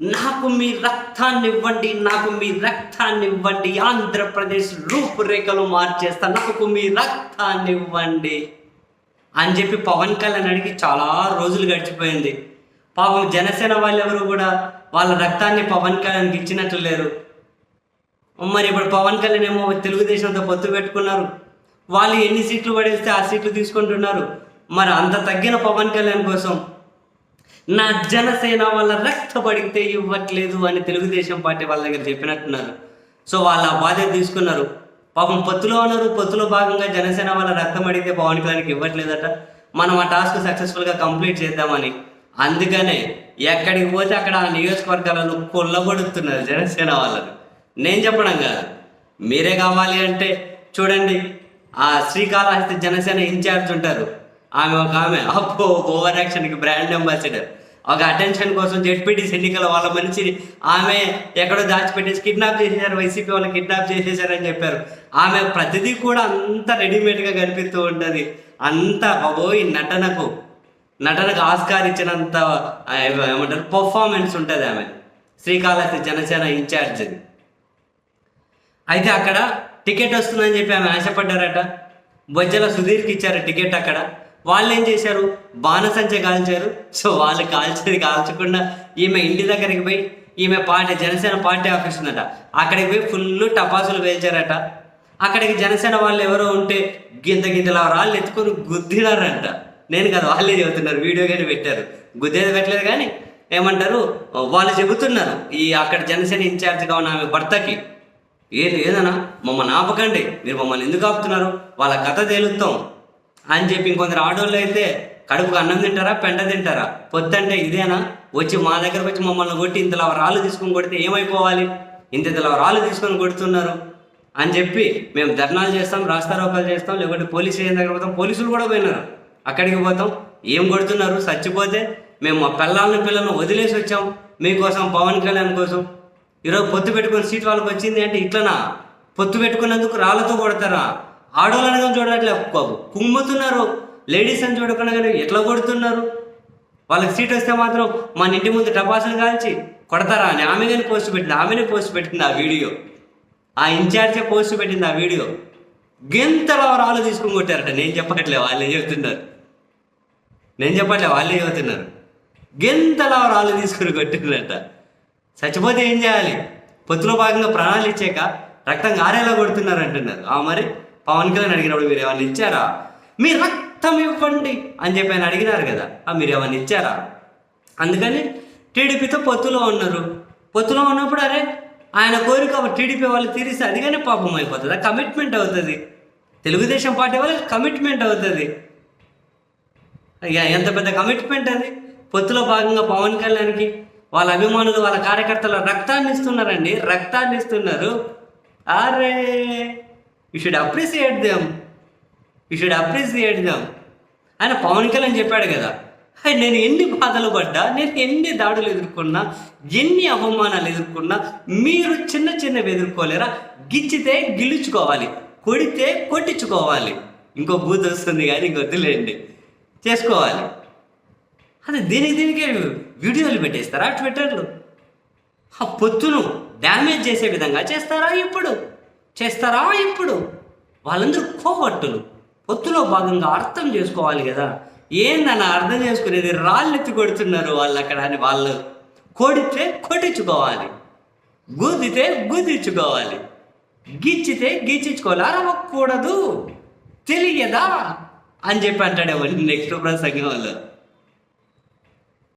నాకు మీ రక్తాన్ని ఇవ్వండి నాకు మీ రక్తాన్ని ఇవ్వండి ఆంధ్రప్రదేశ్ రూపురేఖలు మార్చేస్తా నాకు మీ రక్తాన్ని ఇవ్వండి అని చెప్పి పవన్ కళ్యాణ్ అడిగి చాలా రోజులు గడిచిపోయింది. పాపం జనసేన వాళ్ళెవరు కూడా వాళ్ళ రక్తాన్ని పవన్ కళ్యాణ్కి ఇచ్చినట్లు లేరు. మరి ఇప్పుడు పవన్ కళ్యాణ్ ఏమో తెలుగుదేశంతో పొత్తు పెట్టుకున్నారు. వాళ్ళు ఎన్ని సీట్లు పడేస్తే ఆ సీట్లు తీసుకుంటున్నారు. మరి అంత తగ్గిన పవన్ కళ్యాణ్ కోసం నా జనసేన వాళ్ళ రక్త పడితే ఇవ్వట్లేదు అని తెలుగుదేశం పార్టీ వాళ్ళ దగ్గర చెప్పినట్టున్నారు. సో వాళ్ళ ఆ బాధ్యత తీసుకున్నారు. పాపం పొత్తులో ఉన్నారు పొత్తులో భాగంగా జనసేన వాళ్ళ రక్తం అడిగితే పవన్ కళ్యాణ్కి ఇవ్వట్లేదట. మనం ఆ టాస్క్ సక్సెస్ఫుల్గా కంప్లీట్ చేద్దామని. అందుకనే ఎక్కడికి పోతే అక్కడ ఆ నియోజకవర్గాలను కొల్లబడుతున్నారు జనసేన వాళ్ళని. నేను చెప్పడం కాదు. మీరే కావాలి అంటే చూడండి ఆ శ్రీకాళహస్తి జనసేన ఇన్ఛార్జ్ ఉంటారు. ఆమె ఒక ఆమె. అప్పో ఓవర్ యాక్షన్కి బ్రాండ్ అంబాసిడర్. ఒక అటెన్షన్ కోసం జెడ్పీటీసీ ఎన్నికల వాళ్ళ మనిషిని ఆమె ఎక్కడో దాచిపెట్టేసి కిడ్నాప్ చేసేసారు వైసీపీ వాళ్ళు కిడ్నాప్ చేసేసారని చెప్పారు. ఆమె ప్రతిదీ కూడా అంత రెడీమేడ్గా కనిపిస్తూ ఉంటుంది. అంత బాబోయ్ నటనకు నటనకు ఆస్కార్ ఇచ్చినంత ఏమంటారు పర్ఫార్మెన్స్ ఉంటుంది ఆమె. శ్రీకాళహస్తి జనసేన ఇన్ఛార్జ్ అయితే అక్కడ టికెట్ వస్తుందని చెప్పి ఆమె ఆశపడ్డారట. బొజ్జల సుధీర్కి ఇచ్చారు టికెట్ అక్కడ. వాళ్ళు ఏం చేశారు? బాణసంచ కాల్చారు. సో వాళ్ళు కాల్చేది కాల్చకుండా ఈమె ఇంటి దగ్గరికి పోయి ఈమె పార్టీ జనసేన పార్టీ ఆఫీస్ ఉందట. అక్కడికి పోయి ఫుల్ టపాసులు వేల్చారట అక్కడికి జనసేన వాళ్ళు ఎవరో ఉంటే గింత గింతల రాళ్ళు ఎత్తుకొని గుద్దినారంట. నేను కదా వాళ్ళే చెబుతున్నారు వీడియో కానీ పెట్టారు. గుద్దేది పెట్టలేదు కానీ ఏమంటారు? వాళ్ళు చెబుతున్నారు ఈ అక్కడ జనసేన ఇన్ఛార్జ్గా ఉన్న ఆమె భర్తకి. ఏది ఏదన్నా? మమ్మల్ని ఆపకండి. మీరు మమ్మల్ని ఎందుకు ఆపుతున్నారు? వాళ్ళ కథ తేలుస్తాం అని చెప్పి ఇంకొందరు ఆడోళ్ళు అయితే కడుపుకు అన్నం తింటారా పెంట తింటారా? పొద్దంటే ఇదేనా? వచ్చి మా దగ్గరకు వచ్చి మమ్మల్ని కొట్టి ఇంతలా రాళ్ళు తీసుకొని కొడితే ఏమైపోవాలి? ఇంత ఇంతలా రాళ్ళు తీసుకొని కొడుతున్నారు అని చెప్పి మేము ధర్నాలు చేస్తాం రాస్తారోకాలు చేస్తాం లేకుంటే పోలీస్ స్టేషన్ దగ్గర పోతాం పోలీసులు కూడా పోయినారు. అక్కడికి పోతాం. ఏం కొడుతున్నారు? చచ్చిపోతే మేము మా పిల్లల్ని పిల్లల్ని వదిలేసి వచ్చాం. మీకోసం పవన్ కళ్యాణ్ కోసం. ఈరోజు పొత్తు పెట్టుకుని సీట్ వాళ్ళకి వచ్చింది అంటే ఇట్లనా? పొత్తు పెట్టుకున్నందుకు రాళ్ళతో కొడతారా? ఆడవాళ్ళని కానీ చూడట్లే. కుమ్ముతున్నారు. లేడీస్ అని చూడకుండా కానీ ఎట్లా కొడుతున్నారు? వాళ్ళకి సీట్ వస్తే మాత్రం మన ఇంటి ముందు టపాసులు కాల్చి కొడతారా అని ఆమె కానీ పోస్ట్ పెట్టింది? ఆమెనే పోస్ట్ పెట్టింది ఆ వీడియో? ఆ ఇన్ఛార్జే పోస్ట్ పెట్టింది ఆ వీడియో? గింతలో రాళ్ళు తీసుకుని కొట్టారట. నేను చెప్పట్లే వాళ్ళే చెబుతున్నారు. నేను చెప్పట్లే వాళ్ళే చెబుతున్నారు. గింతలో రాళ్ళు తీసుకుని కొట్టిందట. చచ్చిపోతే ఏం చేయాలి? పొత్తులో భాగంగా ప్రాణాలు ఇచ్చాక రక్తం గారేలా కొడుతున్నారు అంటున్నారు. ఆ మరి పవన్ కళ్యాణ్ అడిగినప్పుడు మీరు ఏమైనా ఇచ్చారా? మీ రక్తం ఇవ్వండి అని చెప్పి ఆయన అడిగినారు కదా. ఆ మీరు ఏమైనా ఇచ్చారా? అందుకని టీడీపీతో పొత్తులో ఉన్నారు. పొత్తులో ఉన్నప్పుడు అరే ఆయన కోరిక టీడీపీ వాళ్ళు తీరిస్తే అదిగానే పాపం అయిపోతుంది. కమిట్మెంట్ అవుతుంది. తెలుగుదేశం పార్టీ వాళ్ళకి కమిట్మెంట్ అవుతుంది. ఎంత పెద్ద కమిట్మెంట్ అది. పొత్తులో భాగంగా పవన్ కళ్యాణ్కి వాళ్ళ అభిమానులు వాళ్ళ కార్యకర్తల రక్తాన్ని ఇస్తున్నారండి. రక్తాన్ని ఇస్తున్నారు. అరే! You should appreciate them you should appreciate them ఆయన పవన్ కళ్యాణ్ చెప్పాడు కదా నేను ఎన్ని బాధలు పడ్డా నేను ఎన్ని దాడులు ఎదుర్కొన్నా ఎన్ని అవమానాలు ఎదుర్కొన్నా మీరు చిన్న చిన్నవి ఎదుర్కోలేరా? గిచ్చితే గిలుచుకోవాలి కొడితే కొట్టించుకోవాలి. ఇంకో బూత్ వస్తుంది కానీ ఇంకొద్దులేండి చేసుకోవాలి. అది దీనికి దీనికే వీడియోలు పెట్టేస్తారా? ట్విట్టర్లో. ఆ పొత్తును డ్యామేజ్ చేసే విధంగా చేస్తారా ఇప్పుడు? చేస్తారా ఇప్పుడు వాళ్ళందరూ కోవట్టులు పొత్తులో భాగంగా అర్థం చేసుకోవాలి కదా. ఏందన్న అర్థం చేసుకునేది రాళ్ళు ఎత్తి కొడుతున్నారు వాళ్ళు అక్కడ అని వాళ్ళు కొడితే కొట్టించుకోవాలి. గుద్దితే గుద్దించుకోవాలి. గిచ్చితే గిచ్చించుకోవాలి అరవకూడదు. తెలియదా? అని చెప్పి అంటాడేమో నెక్స్ట్ ప్రసంగంలో.